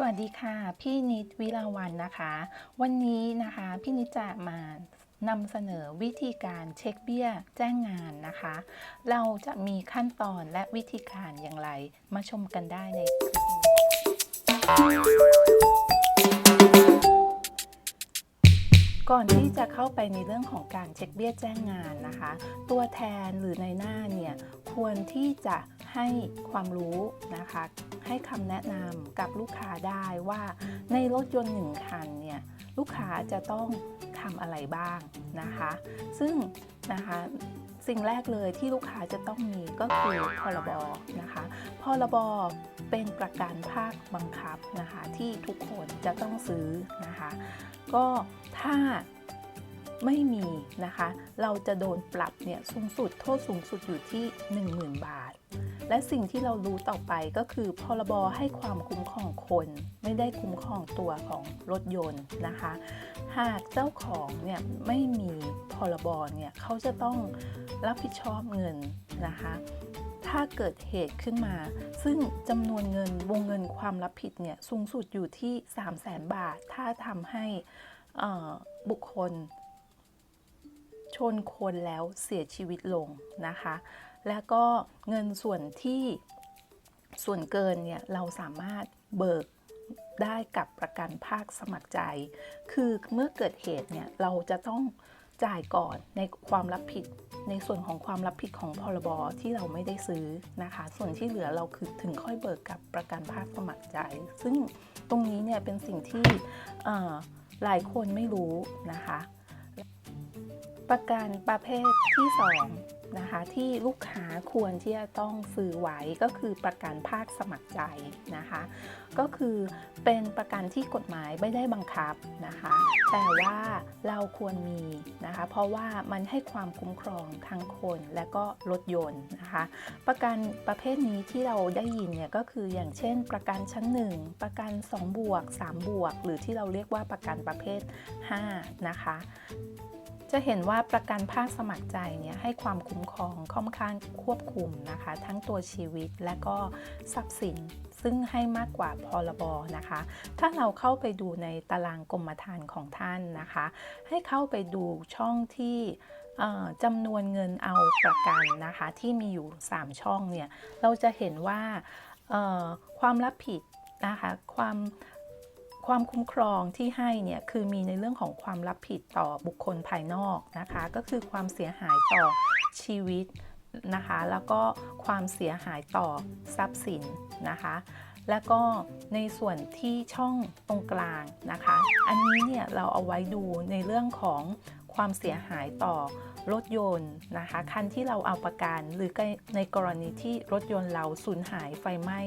สวัสดีค่ะ พี่นิดวิลาวันนะคะ วันนี้นะคะพี่นิดจะมานำเสนอวิธีการเช็คเบี้ยแจ้งงานนะคะ เราจะมีขั้นตอนและวิธีการอย่างไรมาชมกันได้ในคลิปนี้ ก่อนที่จะเข้าไปในเรื่องของการเช็คเบี้ยแจ้งงานนะคะ ตัวแทนหรือในหน้าเนี่ยควรที่จะให้ความรู้นะคะ ให้คำแนะนำกับลูกค้าได้ว่าในรถยนต์หนึ่งคันเนี่ยลูกค้าจะต้องทำอะไรบ้างนะคะ ซึ่งนะคะ สิ่งแรกเลยที่ลูกค้าจะต้องมีก็คือพรบนะคะพรบเป็นประกันภาคบังคับนะคะที่ทุกคนจะต้องซื้อนะคะก็ถ้าไม่มีนะคะ เราจะโดนปรับเนี่ยสูงสุดโทษสูงสุดอยู่ที่ 10,000 บาท และสิ่งที่เรารู้ต่อไปก็คือพรบให้ความคุ้มครองคน ไม่ได้คุ้มครองตัวของรถยนต์นะคะ หากเจ้าของเนี่ยไม่มีพรบเนี่ยเขาจะต้องรับผิดชอบเงินนะคะถ้าเกิดเหตุขึ้นมา ซึ่งจำนวนเงินวงเงินความรับผิดเนี่ยสูงสุดอยู่ที่ 3 0 0แสนบาท ถ้าทำให้บุคคล ชนคนแล้วเสียชีวิตลงนะคะ แล้วก็เงินส่วนที่ส่วนเกินเนี่ยเราสามารถเบิกได้กับประกันภาคสมัครใจ คือเมื่อเกิดเหตุเนี่ยเราจะต้องจ่ายก่อนในความรับผิดในส่วนของความรับผิดของพรบที่เราไม่ได้ซื้อนะคะ ส่วนที่เหลือเราคือถึงค่อยเบิกกับประกันภาคสมัครใจ ซึ่งตรงนี้เนี่ยเป็นสิ่งที่หลายคนไม่รู้นะคะ ประกันประเภทที่2นะคะที่ลูกค้าควรที่จะต้องซื้อไว้ก็คือประกันภาคสมัครใจนะคะ ก็คือเป็นประกันที่กฎหมายไม่ได้บังคับนะคะ แต่ว่าเราควรมีนะคะ เพราะว่ามันให้ความคุ้มครองทั้งคนและก็รถยนต์นะคะ ประกันประเภทนี้ที่เราได้ยินเนี่ยก็คืออย่างเช่น ประกันชั้น 1 ประกัน 2 บวก 3 บวก หรือที่เราเรียกว่าประกันประเภท 5 นะคะ จะเห็นว่าประกันภาคสมัครใจเนี่ยให้ความคุ้มครองค่อนข้างควบคุมนะคะ ทั้งตัวชีวิตและก็ทรัพย์สินซึ่งให้มากกว่าพรบนะคะ ถ้าเราเข้าไปดูในตารางกรมธรรม์ของท่านนะคะ ให้เข้าไปดูช่องที่จำนวนเงินเอาประกันนะคะ ที่มีอยู่ 3 ช่องเนี่ย เราจะเห็นว่าความรับผิดนะคะ ความ ความคุ้มครองที่ให้เนี่ยคือมีในเรื่องของความรับผิดต่อบุคคลภายนอกนะคะ ก็คือความเสียหายต่อชีวิตนะคะ แล้วก็ความเสียหายต่อทรัพย์สินนะคะ แล้วก็ในส่วนที่ช่องตรงกลางนะคะ อันนี้เนี่ยเราเอาไว้ดูในเรื่องของความเสียหายต่อรถยนต์นะคะ คันที่เราเอาประกันหรือในกรณีที่รถยนต์เราสูญหายไฟไหม้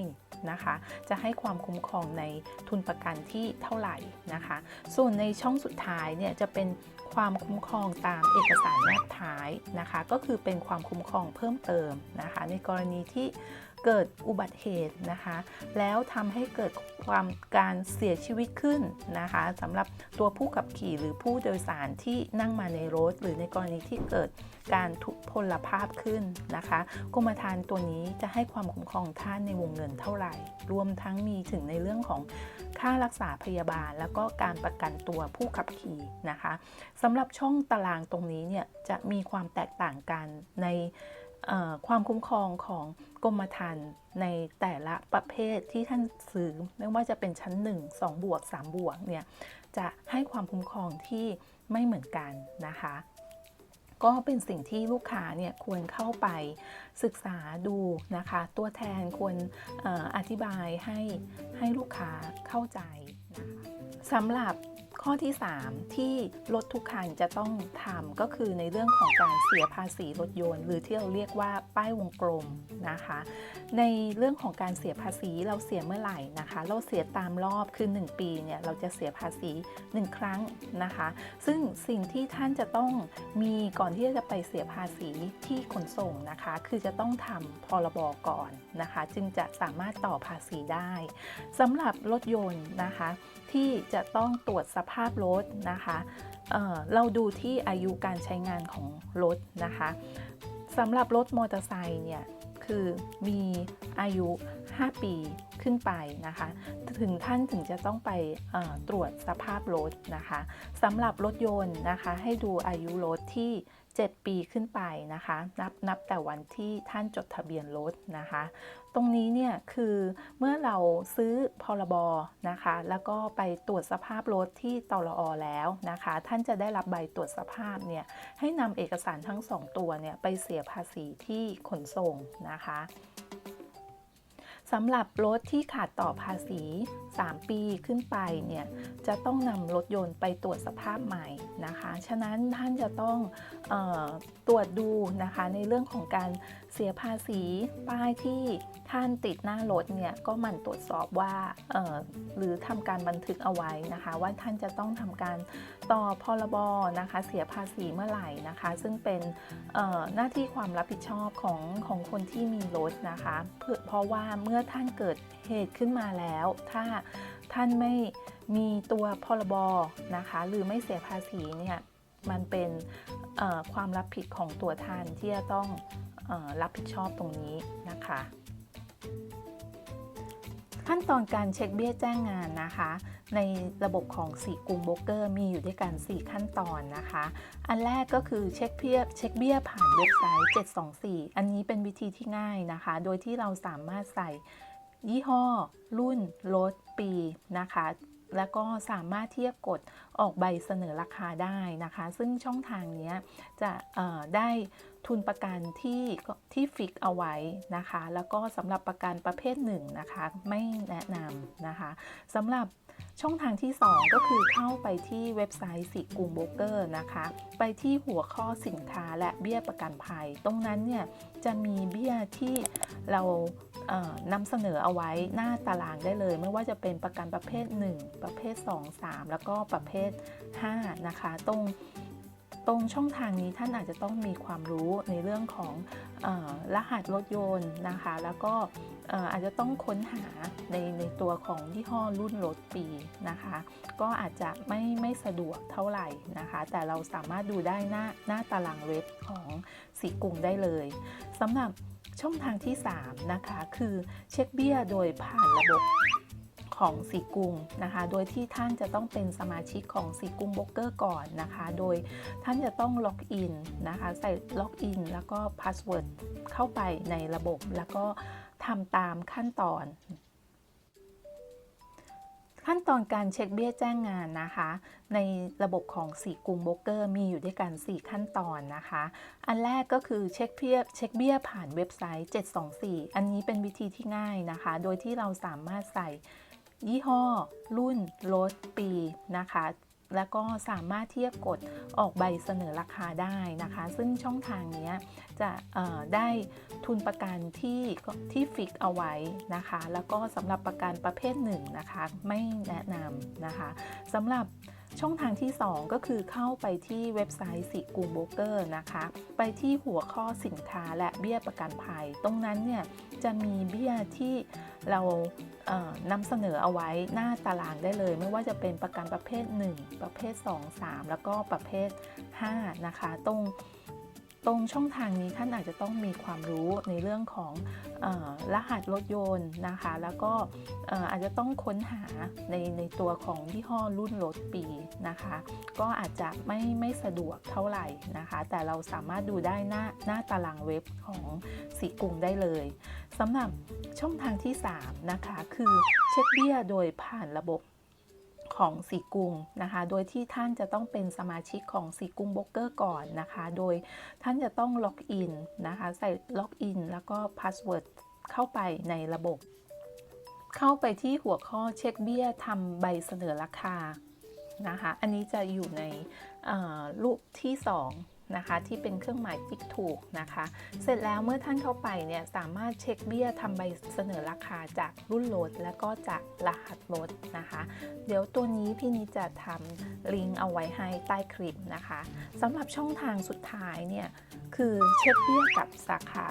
นะคะ จะให้ความคุ้มครองในทุนประกันที่เท่าไหร่นะคะ ส่วนในช่องสุดท้ายเนี่ยจะเป็นความคุ้มครองตามเอกสารแนบท้ายนะคะ ก็คือเป็นความคุ้มครองเพิ่มเติมนะคะ ในกรณีที่เกิดอุบัติเหตุนะคะ แล้วทำให้เกิด ความการเสียชีวิตขึ้นนะคะสำหรับตัวผู้ขับขี่หรือผู้โดยสารที่นั่งมาในรถ หรือในกรณีที่เกิดการทุพพลภาพขึ้นนะคะกรมธรรม์ตัวนี้จะให้ความคุ้มครองท่านในวงเงินเท่าไหร่ รวมทั้งมีถึงในเรื่องของค่ารักษาพยาบาล แล้วก็การประกันตัวผู้ขับขี่นะคะสำหรับช่องตารางตรงนี้เนี่ยจะมีความแตกต่างกันใน ความคุ้มครองของกรมธรรม์ในแต่ละประเภทที่ท่านซื้อไม่ว่าจะเป็นชั้น 1 2 บวก 3 บวกเนี่ยจะให้ความคุ้มครองที่ไม่เหมือนกันนะคะ ก็เป็นสิ่งที่ลูกค้าเนี่ยควรเข้าไปศึกษาดูนะคะ ตัวแทนควรอออธิบายให้ให้ลูกค้าเข้าใจนะคะสำหรับ ข้อที่ 3 ที่รถทุกคันจะต้องทำก็คือในเรื่องของการเสียภาษีรถยนต์ หรือที่เราเรียกว่าป้ายวงกลมนะคะ ในเรื่องของการเสียภาษีเราเสียเมื่อไหร่นะคะ เราเสียตามรอบคือ 1 ปีเนี่ยเราจะเสียภาษี 1 ครั้งนะคะ ซึ่งสิ่งที่ท่านจะต้องมีก่อนที่จะไปเสียภาษีที่ขนส่งนะคะ คือจะต้องทำพรบก่อนนะคะ จึงจะสามารถต่อภาษีได้สำหรับรถยนต์นะคะ ที่จะต้องตรวจสภภาพรถนะคะเอ่อเราดูที่อายุการใช้งานของรถนะคะสำหรับรถมอเตอร์ไซค์เนี่ยคือมีอายุ 5 ปีขึ้นไปนะคะ ถึงท่านถึงจะต้องไปตรวจสภาพรถนะคะสำหรับรถยนต์นะคะ ให้ดูอายุรถที่ 7 ปีขึ้นไปนะคะ นับนับแต่วันที่ท่านจดทะเบียนรถนะคะ ตรงนี้เนี่ยคือเมื่อเราซื้อพรบนะคะ แล้วก็ไปตรวจสภาพรถที่ตรอแล้วนะคะ ท่านจะได้รับใบตรวจสภาพเนี่ยให้นำเอกสารทั้ง 2 ตัวเนี่ยไปเสียภาษีที่ขนส่งนะคะ สำหรับรถที่ขาดต่อภาษี 3 ปีขึ้นไปเนี่ยจะต้องนำรถยนต์ไปตรวจสภาพใหม่นะคะ ฉะนั้นท่านจะต้องออตรวจดูนะคะในเรื่องของการ เสียภาษีป้ายที่ท่านติดหน้ารถเนี่ยก็มันตรวจสอบว่าหรือทำการบันทึกเอาไว้นะคะ ว่าท่านจะต้องทำการต่อพรบนะคะ เสียภาษีเมื่อไหร่นะคะ ซึ่งเป็นหน้าที่ความรับผิดชอบของของคนที่มีรถนะคะเพราะว่าเมื่อท่านเกิดเหตุขึ้นมาแล้ว ถ้าท่านไม่มีตัวพรบนะคะ หรือไม่เสียภาษีเนี่ยมันเป็นความรับผิดของตัวท่านที่จะต้อง รับผิดชอบตรงนี้นะคะ ขั้นตอนการเช็คเบี้ยแจ้งงานนะคะ ในระบบของสีกรุงโบรกเกอร์มีอยู่ด้วยกัน 4 ขั้นตอนนะคะ อันแรกก็คือเช็คเบี้ยเช็คเบี้ยผ่านเว็บไซต์ 724 อันนี้เป็นวิธีที่ง่ายนะคะ โดยที่เราสามารถใส่ยี่ห้อ รุ่น รถ ปีนะคะแล้วก็สามารถที่จะกดออกใบเสนอราคาได้นะคะ ซึ่งช่องทางนี้จะได้ ทุนประกันที่ที่ฟิกเอาไว้นะคะ แล้วก็สำหรับประกันประเภทหนึ่งนะคะไม่แนะนำนะคะสำหรับช่องทางที่ 2 ก็คือเข้าไปที่เว็บไซต์สีกรุงโบเกอร์นะคะ ไปที่หัวข้อสินค้าและเบี้ยประกันภัย ตรงนั้นเนี่ยจะมีเบี้ยที่เรานำเสนอเอาไว้หน้าตารางได้เลย ไม่ว่าจะเป็นประกันประเภท 1 ประเภท 2 3 แล้วก็ประเภท 5 นะคะ ตรง ตรงช่องทางนี้ท่านอาจจะต้องมีความรู้ในเรื่องของอรหัสรถยนต์นะคะ แล้วก็อาจจะต้องค้นหาในในตัวของยี่ห้อรุ่นรถปีนะคะ ก็อาจจะไม่ไม่สะดวกเท่าไหร่นะคะ แต่เราสามารถดูได้หน้าหน้าตารางเว็บของสีกรุงได้เลยสำหรับช่องทางที่ 3 นะคะ คือเช็คเบี้ยโดยผ่านระบบ ของสีกุงนะคะ โดยที่ท่านจะต้องเป็นสมาชิกของสีกุงโบรกเกอร์ก่อนนะคะ โดยท่านจะต้องล็อกอินนะคะ ใส่ล็อกอินแล้วก็พาสเวิร์ดเข้าไปในระบบ แล้วก็ทำตามขั้นตอน ขั้นตอนการเช็คเบี้ยแจ้งงานนะคะ ในระบบของสีกุงโบรกเกอร์มีอยู่ด้วยกัน 4 ขั้นตอนนะคะ อันแรกก็คือเช็คเบี้ยเช็คเบี้ยผ่านเว็บไซต์ 724 อันนี้เป็นวิธีที่ง่ายนะคะ โดยที่เราสามารถใส่ ยี่ห้อ รุ่นรถปีนะคะ แล้วก็สามารถเทียบกดออกใบเสนอราคาได้นะคะ ซึ่งช่องทางนี้จะได้ทุนประกันที่ที่ฟิกเอาไว้นะคะ แล้วก็สำหรับประกันประเภทหนึ่งนะคะ ไม่แนะนำนะคะสำหรับ ช่องทางที่ 2 ก็คือเข้าไปที่เว็บไซต์สิกรุงโบเกอร์นะคะ ไปที่หัวข้อสินค้าและเบี้ยประกันภัย ตรงนั้นเนี่ยจะมีเบี้ยที่เรานำเสนอเอาไว้หน้าตารางได้เลย ไม่ว่าจะเป็นประกันประเภท 1 ประเภท 2 3 แล้วก็ประเภท 5 นะคะ ตรง ตรงช่องทางนี้ท่านอาจจะต้องมีความรู้ในเรื่องของอรหัสรถยนต์นะคะ แล้วก็เอ่ออาจจะต้องค้นหาในในตัวของยี่ห้อรุ่นรถปีนะคะ ก็อาจจะไม่ไม่สะดวกเท่าไหร่นะคะ แต่เราสามารถดูได้หน้าหน้าตารางเว็บของสีกรุงได้เลยสำหรับช่องทางที่ 3 นะคะ คือเช็คเบี้ยโดยผ่านระบบ ของสีกุงนะคะ โดยที่ท่านจะต้องเป็นสมาชิกของสีกุงโบรกเกอร์ก่อนนะคะ โดยท่านจะต้องล็อกอินนะคะ ใส่ล็อกอินแล้วก็พาสเวิร์ดเข้าไปในระบบ เข้าไปที่หัวข้อเช็คเบี้ยทำใบเสนอราคานะคะ อันนี้จะอยู่ในรูปที่ 2 นะคะ ที่เป็นเครื่องหมายติ๊กถูกนะคะ เสร็จแล้วเมื่อท่านเข้าไปเนี่ยสามารถเช็คเบี้ยทำใบเสนอราคาจากรุ่นรถและก็จากรหัสรถนะคะ เดี๋ยวตัวนี้พี่นิจะทำลิงก์เอาไว้ให้ใต้คลิปนะคะสำหรับช่องทางสุดท้ายเนี่ยคือเช็คเบี้ยกับสาขา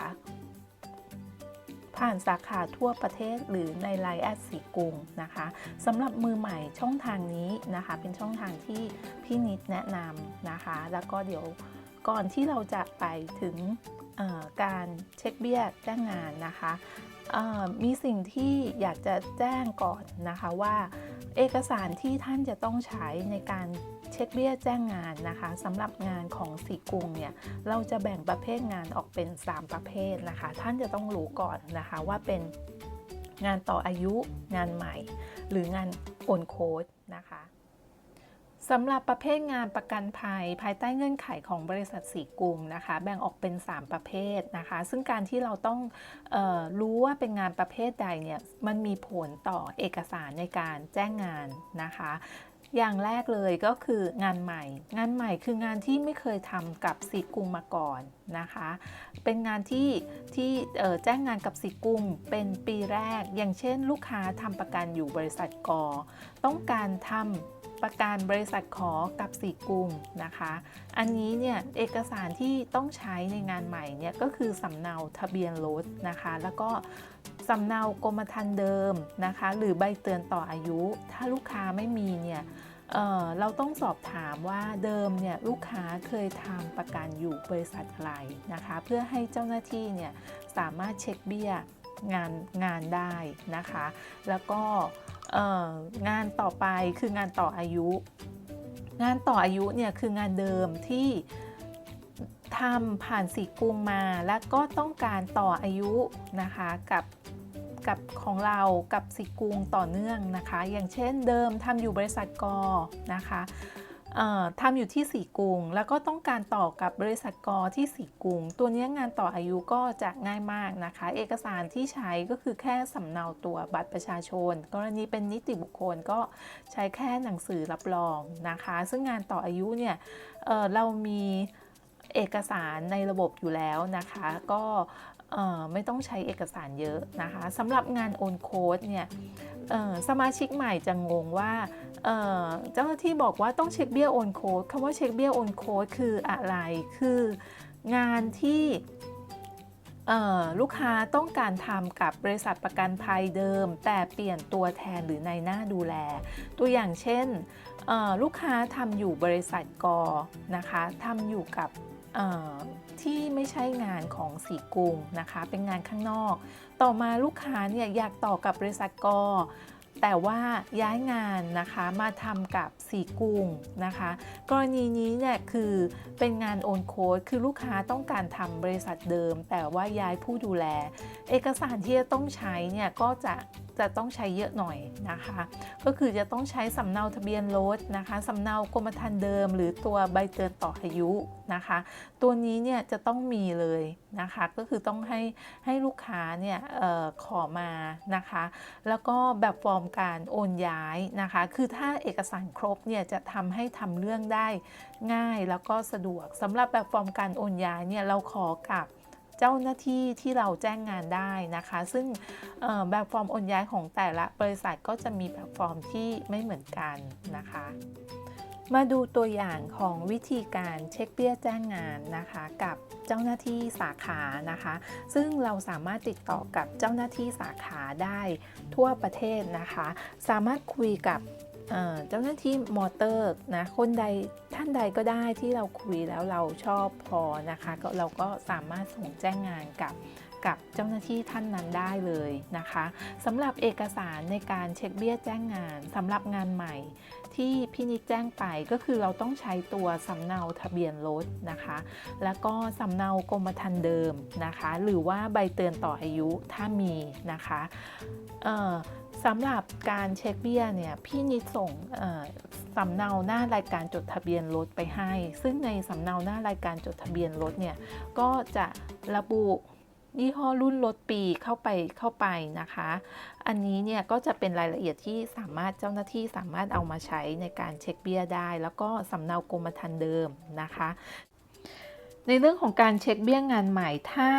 ผ่านสาขาทั่วประเทศหรือในไลน์แอดสีกรุงนะคะสำหรับมือใหม่ช่องทางนี้นะคะ เป็นช่องทางที่พี่นิดแนะนำนะคะ แล้วก็เดี๋ยว ก่อนที่เราจะไปถึงการเช็คเบี้ยแจ้งงานนะคะมีสิ่งที่อยากจะแจ้งก่อนนะคะว่า เอกสารที่ท่านจะต้องใช้ในการเช็คเบี้ยแจ้งงานนะคะสำหรับงานของสีกุงเนี่ยเราจะแบ่งประเภทงานออกเป็น 3 ประเภทนะคะ ท่านจะต้องรู้ก่อนนะคะว่าเป็นงานต่ออายุงานใหม่ หรืองานโอนโค้ดนะคะ สำหรับประเภทงานประกันภัย ภายใต้เงื่อนไขของบริษัทสีกลุ่มนะคะ แบ่งออกเป็น 3 ประเภทนะคะ ซึ่งการที่เราต้องออรู้ว่าเป็นงานประเภทใดเนี่ยมันมีผลต่อเอกสารในการแจ้งงานนะคะ อย่างแรกเลยก็คืองานใหม่ งานใหม่คืองานที่ไม่เคยทำกับสีกรุงมาก่อนนะคะ เป็นงานที่ที่แจ้งงานกับสีกรุงเป็นปีแรก อย่างเช่น ลูกค้าทำประกันอยู่บริษัทกอ ต้องการทำประกันบริษัทขอกับสีกรุงนะคะ อันนี้เนี่ยเอกสารที่ต้องใช้ในงานใหม่เนี่ยก็คือสำเนาทะเบียนรถนะคะ แล้วก็ สำเนากรมธรรม์เดิมนะคะ หรือใบเตือนต่ออายุ ถ้าลูกค้าไม่มีเนี่ยเเราต้องสอบถามว่าเดิมเนี่ยลูกค้าเคยทำประกันอยู่บริษัทอะไรนะคะ เพื่อให้เจ้าหน้าที่เนี่ยสามารถเช็คเบี้ยงานงานได้นะคะ แล้วก็งานต่อไปคืองานต่ออายุ งานต่ออายุเนี่ยคืองานเดิมที่ ทำผ่านสีกรุงมาแล้วก็ต้องการต่ออายุนะคะกับกับของเรากับสีกุงต่อเนื่องนะคะ อย่างเช่นเดิมทำอยู่บริษัทกนะคะเอ่อทำอยู่ที่สีกุงแล้วก็ต้องการต่อกับบริษัทกที่สีกุงตัวนี้งานต่ออายุก็จะง่ายมากนะคะ เอกสารที่ใช้ก็คือแค่สำเนาตัวบัตรประชาชน กรณีเป็นนิติบุคคลก็ใช้แค่หนังสือรับรองนะคะ ซึ่งงานต่ออายุเนี่ยเเรามี เอกสารในระบบอยู่แล้วนะคะ ก็ไม่ต้องใช้เอกสารเยอะนะคะสำหรับงานโอนโค้ดเนี่ยสมาชิกใหม่จะงงว่าเจ้าหน้าที่บอกว่าต้องเช็คเบี้ยโอนโค้ดคำว่าเช็คเบี้ยโอนโค้ดคืออะไร คืองานที่ลูกค้าต้องการทำกับบริษัทประกันภัยเดิม แต่เปลี่ยนตัวแทนหรือในหน้าดูแล ตัวอย่างเช่นลูกค้าทำอยู่บริษัทกนะคะทำอยู่กับ ที่ไม่ใช่งานของสีกุงนะคะ เป็นงานข้างนอก ต่อมาลูกค้าเนี่ยอยากต่อกับบริษัทกแต่ว่าย้ายงานนะคะมาทำกับสีกรุงนะคะ กรณีนี้เนี่ยคือเป็นงานโอนโค้ดคือลูกค้าต้องการทำบริษัทเดิม แต่ว่าย้ายผู้ดูแล เอกสารที่จะต้องใช้เนี่ยก็จะจะต้องใช้เยอะหน่อยนะคะ ก็คือจะต้องใช้สำเนาทะเบียนรถนะคะสำเนากรมธรรม์เดิม หรือตัวใบเตือนต่ออายุนะคะ ตัวนี้เนี่ยจะต้องมีเลยนะคะ ก็คือต้องให้ให้ลูกค้าเนี่ยออขอมานะคะ แล้วก็แบบฟอร์มการโอนย้ายนะคะ คือถ้าเอกสารครบเนี่ยจะทำให้ทำเรื่องได้ง่ายแล้วก็สะดวกสำหรับแบบฟอร์มการโอนย้ายเนี่ยเราขอกับ เจ้าหน้าที่ที่เราแจ้งงานได้นะคะ ซึ่งแบบฟอร์มโอนย้ายของแต่ละบริษัทก็จะมีแบบฟอร์มที่ไม่เหมือนกันนะคะ มาดูตัวอย่างของวิธีการเช็คเบี้ยแจ้งงานนะคะกับเจ้าหน้าที่สาขานะคะ ซึ่งเราสามารถติดต่อกับเจ้าหน้าที่สาขาได้ทั่วประเทศนะคะ สามารถคุยกับ เจ้าหน้าที่มอเตอร์นะคนใดท่านใดก็ได้ที่เราคุยแล้วเราชอบพอนะคะก็เราก็สามารถส่งแจ้งงานกับกับเจ้าหน้าที่ท่านนั้นได้เลยนะคะสำหรับเอกสารในการเช็คเบี้ยแจ้งงานสำหรับงานใหม่ ที่พี่นิดแจ้งไปก็คือเราต้องใช้ตัวสำเนาทะเบียนรถนะคะ แล้วก็สำเนากรมธรรม์เดิมนะคะ หรือว่าใบเตือนต่ออายุถ้ามีนะคะเอ่อสำหรับการเช็คเบี้ยเนี่ยพี่นิดส่งเอ่อสำเนาหน้ารายการจดทะเบียนรถไปให้ ซึ่งในสำเนาหน้ารายการจดทะเบียนรถเนี่ยก็จะระบุ ยี่ห้อรุ่นรถปีเข้าไปเข้าไปนะคะ อันนี้เนี่ยก็จะเป็นรายละเอียดที่สามารถเจ้าหน้าที่สามารถเอามาใช้ในการเช็คเบี้ยได้ แล้วก็สำเนากรมธรรม์เดิมนะคะในเรื่องของการเช็คเบี้ยงานใหม่ถ้า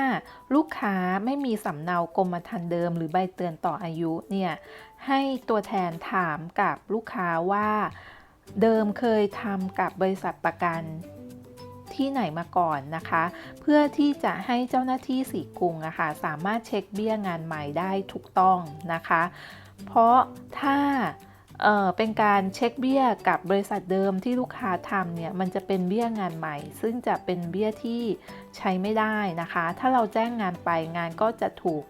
ลูกค้าไม่มีสำเนากรมธรรม์เดิม หรือใบเตือนต่ออายุเนี่ยให้ตัวแทนถามกับลูกค้าว่า เดิมเคยทำกับบริษัทประกัน ที่ไหนมาก่อนนะคะ เพื่อที่จะให้เจ้าหน้าที่สีกรุงนะคะสามารถเช็คเบี้ยงานใหม่ได้ถูกต้องนะคะ เพราะถ้าเเป็นการเช็คเบี้ยกับบริษัทเดิมที่ลูกค้าทำเนี่ยมันจะเป็นเบี้ยงานใหม่ ซึ่งจะเป็นเบี้ยที่ใช้ไม่ได้นะคะ ถ้าเราแจ้งงานไปงานก็จะถูก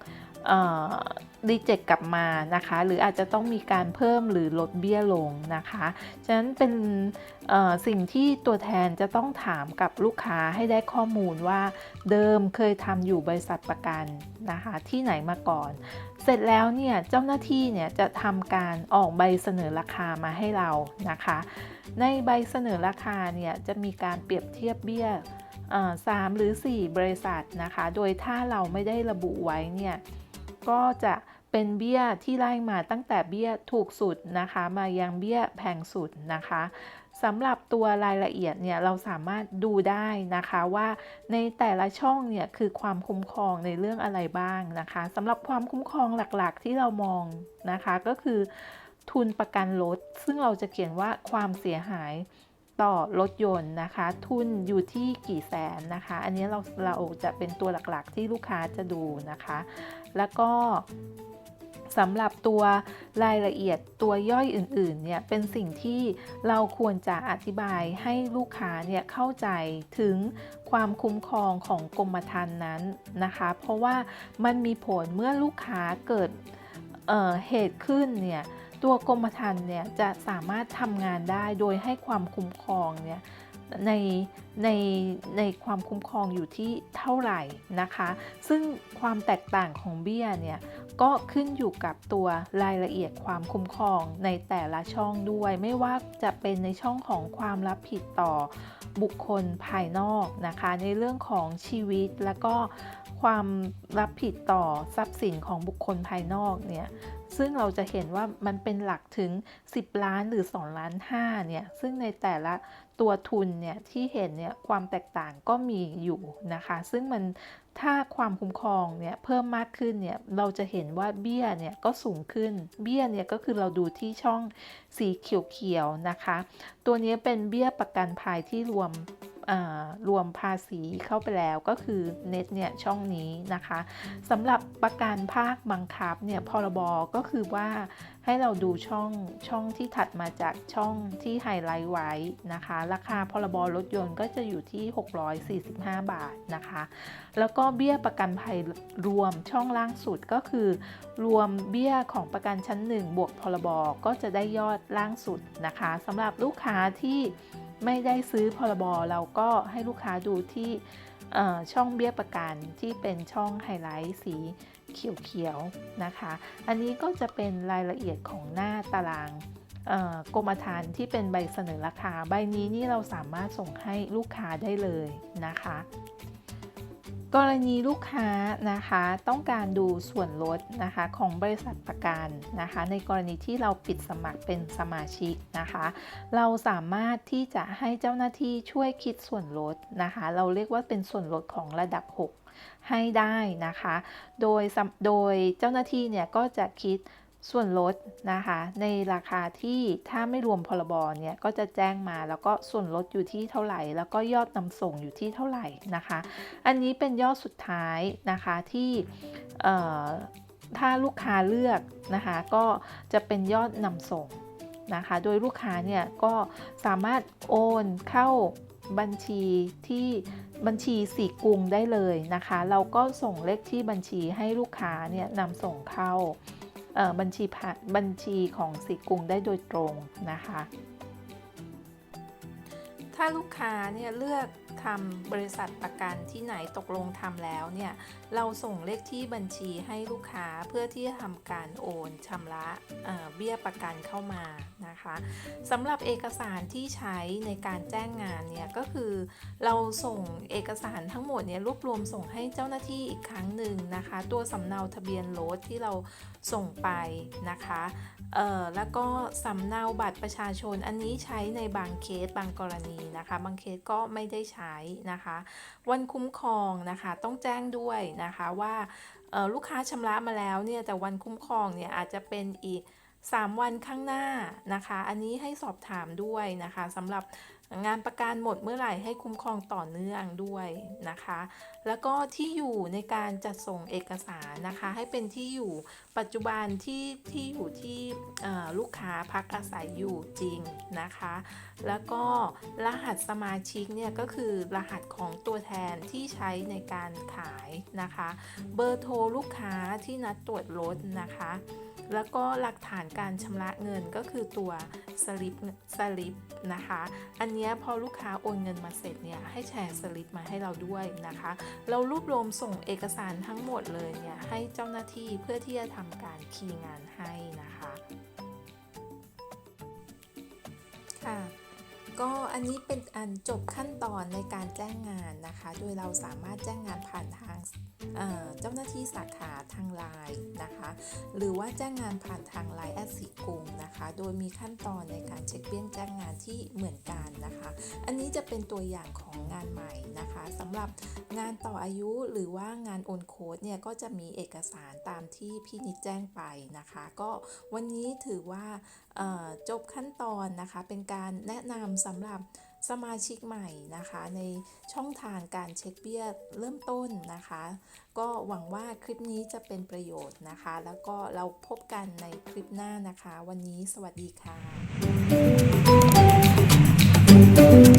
รีเจ็คกลับมานะคะ หรืออาจจะต้องมีการเพิ่มหรือลดเบี้ยลงนะคะ ฉะนั้นเป็นสิ่งที่ตัวแทนจะต้องถามกับลูกค้าให้ได้ข้อมูลว่าเดิมเคยทำอยู่บริษัทประกันนะคะ ที่ไหนมาก่อน เสร็จแล้วเนี่ยเจ้าหน้าที่เนี่ยจะทำการออกใบเสนอราคามาให้เรานะคะ ในใบเสนอราคาเนี่ยจะมีการเปรียบเทียบเบี้ยสามหรือ 4 บริษัทนะคะ โดยถ้าเราไม่ได้ระบุไว้เนี่ย ก็จะเป็นเบี้ยที่ไล่มาตั้งแต่เบี้ยถูกสุดนะคะ มายังเบี้ยแพงสุดนะคะสำหรับตัวรายละเอียดเนี่ยเราสามารถดูได้นะคะว่าในแต่ละช่องเนี่ยคือความคุ้มครองในเรื่องอะไรบ้างนะคะสำหรับความคุ้มครองหลักๆที่เรามองนะคะก็คือทุนประกันรถ ซึ่งเราจะเขียนว่าความเสียหายต่อรถยนต์นะคะ ทุนอยู่ที่กี่แสนนะคะ อันนี้เราเราจะเป็นตัวหลักๆที่ลูกค้าจะดูนะคะ แล้วก็สำหรับตัวรายละเอียดตัวย่อยอื่นๆ เนี่ยเป็นสิ่งที่เราควรจะอธิบายให้ลูกค้าเนี่ยเข้าใจถึงความคุ้มครองของกรมธรรม์นั้นนะคะ เพราะว่ามันมีผลเมื่อลูกค้าเกิดเเหตุขึ้นเนี่ยตัวกรมธรรม์เนี่ยจะสามารถทำงานได้โดยให้ความคุ้มครองเนี่ย ในในในความคุ้มครองอยู่ที่เท่าไหร่นะคะ ซึ่งความแตกต่างของเบี้ยเนี่ยก็ขึ้นอยู่กับตัวรายละเอียดความคุ้มครองในแต่ละช่องด้วย ไม่ว่าจะเป็นในช่องของความรับผิดต่อบุคคลภายนอกนะคะ ในเรื่องของชีวิตแล้วก็ความรับผิดต่อทรัพย์สินของบุคคลภายนอกเนี่ย ซึ่งเราจะเห็นว่ามันเป็นหลักถึง 10 ล้านหรือ2ล้าน5เนี่ย ซึ่งในแต่ละตัวทุนเนี่ยที่เห็นเนี่ยความแตกต่างก็มีอยู่นะคะ ซึ่งมันถ้าความคุ้มครองเนี่ยเพิ่มมากขึ้นเนี่ยเราจะเห็นว่าเบี้ยเนี่ยก็สูงขึ้น เบี้ยเนี่ยก็คือเราดูที่ช่องสีเขียวๆนะคะ ตัวนี้เป็นเบี้ยประกันภัยที่รวม รวมภาษีเข้าไปแล้วก็คือเน็ตเนี่ยช่องนี้นะคะสำหรับประกันภาคบังคับเนี่ยพรบก็คือว่าให้เราดูช่องช่องที่ถัดมาจากช่องที่ไฮไลท์ไว้นะคะ ราคาพรบรถยนต์ก็จะอยู่ที่ 645 บาทนะคะ แล้วก็เบี้ยประกันภัยรวมช่องล่างสุดก็คือ รวมเบี้ยของประกันชั้น 1 บวกพรบก็จะได้ยอดล่างสุดนะคะสำหรับลูกค้าที่ ไม่ได้ซื้อพรบเราก็ให้ลูกค้าดูที่ช่องเบี้ยประกันที่เป็นช่องไฮไลท์สีเขียวๆนะคะ อันนี้ก็จะเป็นรายละเอียดของหน้าตารางกรมธรรม์ที่เป็นใบเสนอราคา ใบนี้นี่เราสามารถส่งให้ลูกค้าได้เลยนะคะ กรณีลูกค้านะคะต้องการดูส่วนลดนะคะของบริษัทประกันนะคะ ในกรณีที่เราปิดสมัครเป็นสมาชิกนะคะ เราสามารถที่จะให้เจ้าหน้าที่ช่วยคิดส่วนลดนะคะ เราเรียกว่าเป็นส่วนลดของระดับ 6 ให้ได้นะคะ โดยโดยเจ้าหน้าที่เนี่ยก็จะคิด ส่วนลดนะคะ ในราคาที่ถ้าไม่รวมพรบเนี่ยก็จะแจ้งมาแล้วก็ส่วนลดอยู่ที่เท่าไหร่ แล้วก็ยอดนำส่งอยู่ที่เท่าไหร่นะคะ อันนี้เป็นยอดสุดท้ายนะคะที่ถ้าลูกค้าเลือกนะคะก็จะเป็นยอดนำส่งนะคะ โดยลูกค้าเนี่ยก็สามารถโอนเข้าบัญชีที่บัญชีสีกุงได้เลยนะคะ เราก็ส่งเลขที่บัญชีให้ลูกค้าเนี่ยนำส่งเข้า บัญชีบัญชีของสิกุงได้โดยตรงนะคะ ถ้าลูกค้าเนี่ยเลือกทำบริษัทประกันที่ไหนตกลงทำแล้วเนี่ยเราส่งเลขที่บัญชีให้ลูกค้าเพื่อที่จะทำการโอนชำระเบี้ยประกันเข้ามา นะคะสำหรับเอกสารที่ใช้ในการแจ้งงานเนี่ยก็คือ เราส่งเอกสารทั้งหมดเนี่ยรวบรวมส่งให้เจ้าหน้าที่อีกครั้งหนึ่งนะคะ ตัวสำเนาทะเบียนรถที่เราส่งไปนะคะเอ่อแล้วก็สำเนาบัตรประชาชนอันนี้ใช้ในบางเคสบางกรณีนะคะ บางเคสก็ไม่ได้ใช้นะคะ วันคุ้มครองนะคะต้องแจ้งด้วยนะคะว่าลูกค้าชำระมาแล้วเนี่ยแต่วันคุ้มครองเนี่ยอาจจะเป็นอีก 3 วันข้างหน้านะคะ อันนี้ให้สอบถามด้วยนะคะสำหรับ งานประกันหมดเมื่อไหร่ให้คุ้มครองต่อเนื่องด้วยนะคะ แล้วก็ที่อยู่ในการจัดส่งเอกสารนะคะ ให้เป็นที่อยู่ปัจจุบันที่ที่อยู่ที่ลูกค้าพักอาศัยอยู่จริงนะคะ แล้วก็รหัสสมาชิกเนี่ยก็คือรหัสของตัวแทนที่ใช้ในการขายนะคะ เบอร์โทรลูกค้าที่นัดตรวจรถนะคะแล้วก็หลักฐานการชำระเงินก็คือตัวสลิปสลิปนะคะ อันเนี้ยพอลูกค้าโอนเงินมาเสร็จเนี่ยให้แชร์สลิปมาให้เราด้วยนะคะ เรารวบรวมส่งเอกสารทั้งหมดเลยเนี่ยให้เจ้าหน้าที่เพื่อที่จะทำการคีย์งานให้นะคะค่ะก็อันนี้เป็นอันจบขั้นตอนในการแจ้งงานนะคะ โดยเราสามารถแจ้งงานผ่านทางเจ้าหน้าที่สาขาทางไลน์นะคะ หรือว่าแจ้งงานผ่านทางไลน์แอดสีกรุงนะคะ โดยมีขั้นตอนในการเช็คเบี้ยแจ้งงานที่เหมือนกันนะคะ อันนี้จะเป็นตัวอย่างของงานใหม่นะคะสำหรับงานต่ออายุหรือว่างานโอนโค้ดเนี่ยก็จะมีเอกสารตามที่พี่นิดแจ้งไปนะคะ ก็วันนี้ถือว่าจบขั้นตอนนะคะ เป็นการแนะนำสำหรับ สมาชิกใหม่นะคะ ในช่องทางการเช็คเบี้ยเริ่มต้นนะคะ ก็หวังว่าคลิปนี้จะเป็นประโยชน์นะคะ แล้วก็เราพบกันในคลิปหน้านะคะ วันนี้สวัสดีค่ะ